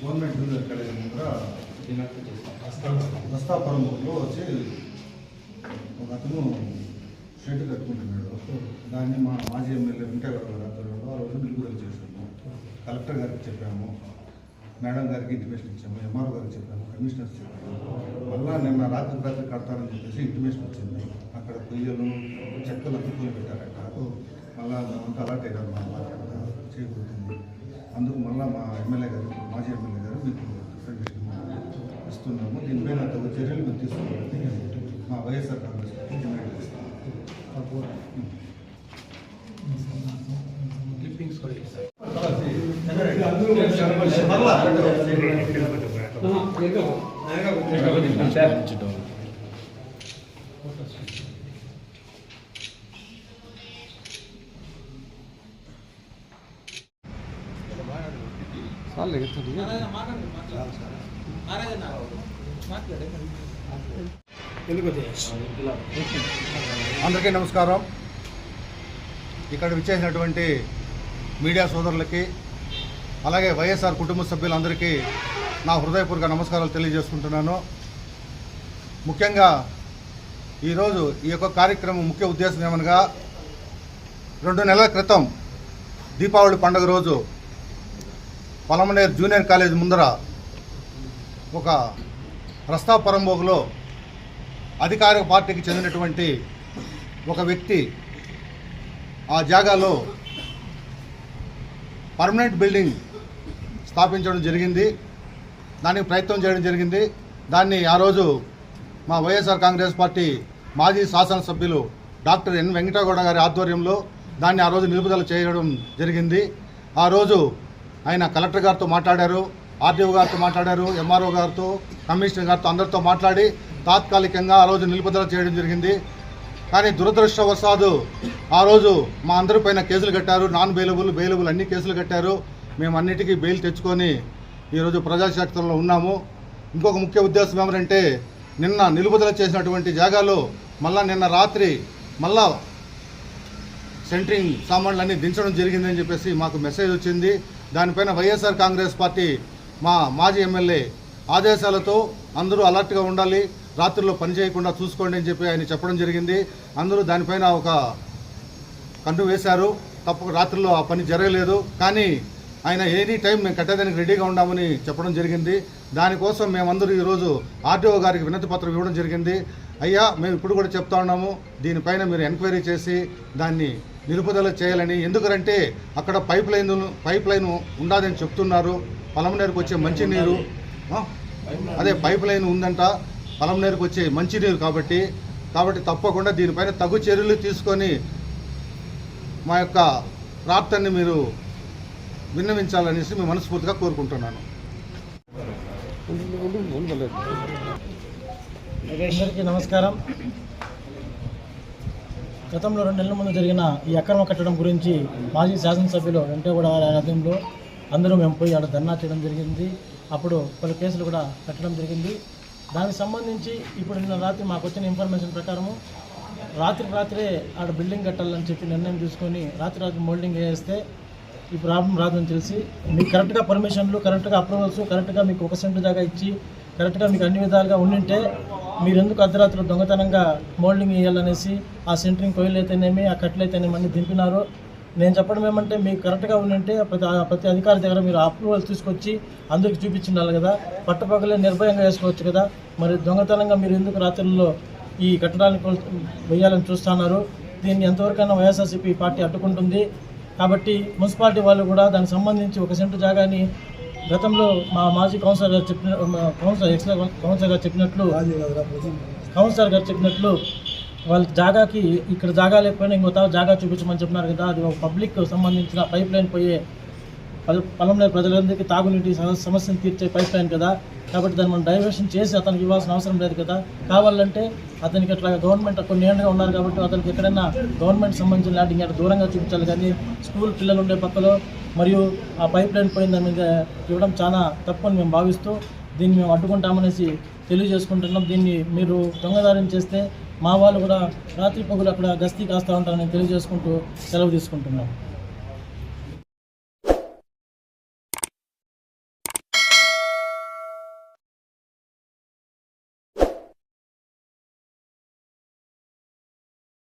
Government junior college దస్తాపురం ఊర్లో వచ్చి ఒక అతను షెడ్ కట్టుకుంటున్నాడు దాన్ని మా మాజీ ఎమ్మెల్యే వెంకటేశ్వర గారి ఆధ్వర్యంలో ఆ రోజు నిలుగుదల చేశాము కలెక్టర్ గారికి చెప్పాము మేడం గారికి ఇంటిమేషన్ ఇచ్చాము ఎంఆర్ఓ గారికి చెప్పాము కమిషనర్స్ చెప్పాము. మళ్ళా నిన్న రాత్రి రాత్రి కడతారని చెప్పేసి ఇంటిమేషన్ వచ్చింది. అక్కడ పొయ్యలు చెక్కలు అతుక్కుని పెట్టారట. మళ్ళా అంతా అలాట్ అయ్యారు మా చేయకూడుతుంది అందుకు మళ్ళా మా ఎమ్మెల్యే గారు మాజీ ఎమ్మెల్యే గారు మీకు ఇస్తున్నాము. దీనిపైన తగు చర్యలు మేము తీసుకోవాలని మా వైఎస్ఆర్ కాంగ్రెస్ పార్టీ డిమాండ్ చేస్తాము క్లిప్పింగ్స్ కూడా ఇస్తారు అందరికీ నమస్కారం. ఇక్కడ విచ్చేసినటువంటి మీడియా సోదరులకి అలాగే వైఎస్ఆర్ కుటుంబ సభ్యులందరికీ నా హృదయపూర్వక నమస్కారాలు తెలియజేసుకుంటున్నాను. ముఖ్యంగా ఈరోజు ఈ యొక్క కార్యక్రమం ముఖ్య ఉద్దేశం ఏమనగా రెండు నెలల క్రితం దీపావళి పండుగ రోజు పొలమనేరు జూనియర్ కాలేజ్ ముందర ఒక ప్రస్తావ పరంబోగులో అధికారిక పార్టీకి చెందినటువంటి ఒక వ్యక్తి ఆ జాగాలో పర్మనెంట్ బిల్డింగ్ స్థాపించడం జరిగింది. దానికి ప్రయత్నం చేయడం జరిగింది. దాన్ని ఆ రోజు మా వైఎస్ఆర్ కాంగ్రెస్ పార్టీ మాజీ శాసనసభ్యులు డాక్టర్ ఎన్ వెంకటగౌడ గారి ఆధ్వర్యంలో దాన్ని ఆ రోజు నిలుపుదల చేయడం జరిగింది. ఆ రోజు ఆయన కలెక్టర్ గారితో మాట్లాడారు ఆర్డీఓ గారితో మాట్లాడారు ఎంఆర్ఓ గారితో కమిషనర్ గారితో అందరితో మాట్లాడి తాత్కాలికంగా ఆ రోజు నిలుపుదల చేయడం జరిగింది. కానీ దురదృష్టవశాదు ఆ రోజు మా అందరిపైన కేసులు కట్టారు. నాన్ బెయిలబుల్ బెయిలబుల్ అన్ని కేసులు కట్టారు. మేము అన్నిటికీ బెయిల్ తెచ్చుకొని ఈరోజు ప్రజాశక్తుల్లో ఉన్నాము. ఇంకొక ముఖ్య ఉద్దేశం ఏమంటే నిన్న నిలుపుదల చేసినటువంటి జాగాలో మళ్ళా నిన్న రాత్రి మళ్ళా సెంట్రింగ్ సామాన్లన్నీ దించడం జరిగిందని చెప్పేసి మాకు మెసేజ్ వచ్చింది. దానిపైన వైఎస్ఆర్ కాంగ్రెస్ పార్టీ మా మాజీ ఎమ్మెల్యే ఆదేశాలతో అందరూ అలర్ట్గా ఉండాలి రాత్రిలో పని చేయకుండా చూసుకోండి అని చెప్పి ఆయన చెప్పడం జరిగింది. అందరూ దానిపైన ఒక కంటు వేశారు. తప్పక రాత్రిలో ఆ పని జరగలేదు. కానీ ఆయన ఎనీ టైం మేము కట్టేదానికి రెడీగా ఉన్నామని చెప్పడం జరిగింది. దానికోసం మేమందరూ ఈరోజు ఆర్టీఓ గారికి వినతి పత్రం ఇవ్వడం జరిగింది. అయ్యా మేము ఇప్పుడు కూడా చెప్తా ఉన్నాము. దీనిపైన మీరు ఎంక్వైరీ చేసి దాన్ని నిలుపుదల చేయాలని. ఎందుకంటే అక్కడ పైప్ లైన్ పైప్ లైన్ ఉండాలని చెప్తున్నారు. పొలంనేరుకు వచ్చే మంచినీరు అదే పైప్ లైన్ ఉందంట. పొలంనేరుకు వచ్చే మంచినీరు కాబట్టి కాబట్టి తప్పకుండా దీనిపైన తగు చర్యలు తీసుకొని మా యొక్క ప్రాప్తాన్ని మీరు విన్నవించాలనేసి మేము మనస్ఫూర్తిగా కోరుకుంటున్నాను. అందరికీ నమస్కారం. గతంలో రెండు నెలల ముందు జరిగిన ఈ అక్రమ కట్టడం గురించి మాజీ శాసనసభ్యులు వెంకటగౌడ వారి ఆధ్వర్యంలో అందరూ మేము పోయి ఆడ ధర్నా చేయడం జరిగింది. అప్పుడు పలు కేసులు కూడా కట్టడం జరిగింది. దానికి సంబంధించి ఇప్పుడు నిన్న రాత్రి మాకు వచ్చిన ఇన్ఫర్మేషన్ ప్రకారము రాత్రి రాత్రే ఆడ బిల్డింగ్ కట్టాలని చెప్పి నిర్ణయం తీసుకొని రాత్రి రాత్రి మోల్డింగ్ వేస్తే ఈ ప్రాబ్లం రాదని తెలిసి మీకు కరెక్ట్గా పర్మిషన్లు కరెక్ట్గా అప్రూవల్స్ కరెక్ట్గా మీకు ఒక సెంటు దాకా ఇచ్చి కరెక్ట్గా మీకు అన్ని విధాలుగా ఉండింటే మీరు ఎందుకు అర్ధరాత్రులు దొంగతనంగా మోల్డింగ్ వేయాలనేసి ఆ సెంటరింగ్ కొయ్యలు అయితేనేమి ఆ కట్టెలు అయితేనేమి అన్ని దింపినారు. నేను చెప్పడం ఏమంటే మీకు కరెక్ట్గా ఉండింటే ప్రతి ఆ ప్రతి అధికారి దగ్గర మీరు అప్రూవల్ తీసుకొచ్చి అందరికి చూపించిండాలి కదా. పట్టపగలే నిర్భయంగా వేసుకోవచ్చు కదా. మరి దొంగతనంగా మీరు ఎందుకు రాత్రుల్లో ఈ కట్టడాన్ని వేయాలని చూస్తున్నారు? దీన్ని ఎంతవరకైనా వైఎస్ఆర్సీపీ పార్టీ అడ్డుకుంటుంది. కాబట్టి మున్సిపాలిటీ వాళ్ళు కూడా దానికి సంబంధించి ఒక సెంటు జాగాని గతంలో మా మాజీ కౌన్సిలర్ గారు చెప్పిన కౌన్సిలర్ ఎక్స్ కౌన్సిలర్ గారు చెప్పినట్లు కౌన్సిలర్ గారు చెప్పినట్లు వాళ్ళ జాగాకి ఇక్కడ జాగా లేకపోయినా ఇంకో జాగా చూపించమని చెప్పినారు కదా అది ఒక పబ్లిక్ సంబంధించిన పైప్ లైన్ పోయే పొలంలో ప్రజలందరికీ తాగునీటి సమస్యను తీర్చే పైప్ లైన్ కదా. కాబట్టి దాన్ని మనం డైవర్షన్ చేసి అతనికి ఇవ్వాల్సిన అవసరం లేదు కదా. కావాలంటే అతనికి అట్లా గవర్నమెంట్ కొన్ని ఏళ్ళుగా ఉన్నారు కాబట్టి అతనికి ఎక్కడైనా గవర్నమెంట్ సంబంధించిన ల్యాండింగ్ అక్కడ దూరంగా చూపించాలి. కానీ స్కూల్ పిల్లలు ఉండే పక్కలో మరియు ఆ పైప్ లైన్ పోయిన దాని మీద ఇవ్వడం చాలా తప్పు అని మేము భావిస్తూ దీన్ని మేము అడ్డుకుంటామనేసి తెలియజేసుకుంటున్నాం. దీన్ని మీరు దొంగదారం చేస్తే మా వాళ్ళు కూడా రాత్రి పగులు అక్కడ గస్తీ కాస్తూ ఉంటారని తెలియజేసుకుంటూ సెలవు తీసుకుంటున్నాం.